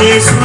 is